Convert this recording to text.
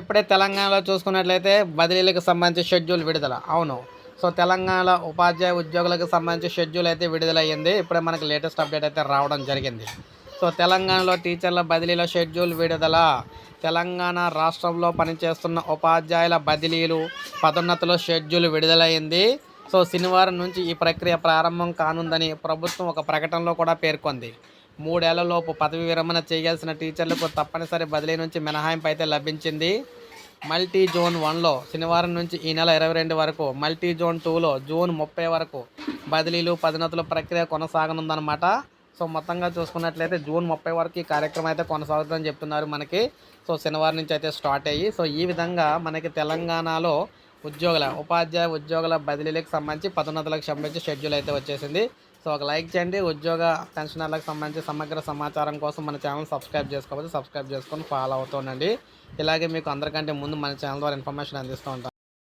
ఇప్పుడే తెలంగాణలో చూసుకున్నట్లయితే బదిలీలకు సంబంధించి షెడ్యూల్ విడుదల. అవును. సో తెలంగాణలో ఉపాధ్యాయ ఉద్యోగులకు సంబంధించి షెడ్యూల్ అయితే విడుదలయ్యింది. ఇప్పుడే మనకి లేటెస్ట్ అప్డేట్ అయితే రావడం జరిగింది. సో తెలంగాణలో టీచర్ల బదిలీల షెడ్యూల్ విడుదల. తెలంగాణ రాష్ట్రంలో పనిచేస్తున్న ఉపాధ్యాయుల బదిలీలు పదోన్నతుల షెడ్యూల్ విడుదలైంది సో శనివారం నుంచి ఈ ప్రక్రియ ప్రారంభం కానుందని ప్రభుత్వం ఒక ప్రకటనలో కూడా పేర్కొంది. మూడేళ్ళలోపు పదవి విరమణ చేయాల్సిన టీచర్లకు తప్పనిసరి బదిలీ నుంచి మినహాయింపు అయితే లభించింది. మల్టీ జోన్ వన్లో శనివారం నుంచి ఈ నెల ఇరవై రెండు వరకు మల్టీ జోన్ టూలో జూన్ ముప్పై వరకు బదిలీలు పదోన్నతుల ప్రక్రియ కొనసాగనుందన్నమాట. సో మొత్తంగా చూసుకున్నట్లయితే జూన్ ముప్పై వరకు ఈ కార్యక్రమం అయితే కొనసాగుతుందని చెప్తున్నారు మనకి. సో శనివారం నుంచి అయితే స్టార్ట్ అయ్యి సో ఈ విధంగా మనకి తెలంగాణలో ఉద్యోగుల ఉపాధ్యాయ ఉద్యోగుల బదిలీలకు సంబంధించి పదోన్నతులకు సంబంధించి షెడ్యూల్ అయితే వచ్చేసింది. సో ఒక లైక్ చేయండి. ఉద్యోగ పెన్షనర్లకు సంబంధించి సమగ్ర సమాచారం కోసం మన ఛానల్ సబ్స్క్రైబ్ చేసుకోకపోతే సబ్స్క్రైబ్ చేసుకొని ఫాలో అవుతుండండి ఇలాగే మీకు అందరికంటే ముందు మన ఛానల్ ద్వారా ఇన్ఫర్మేషన్ అందిస్తూ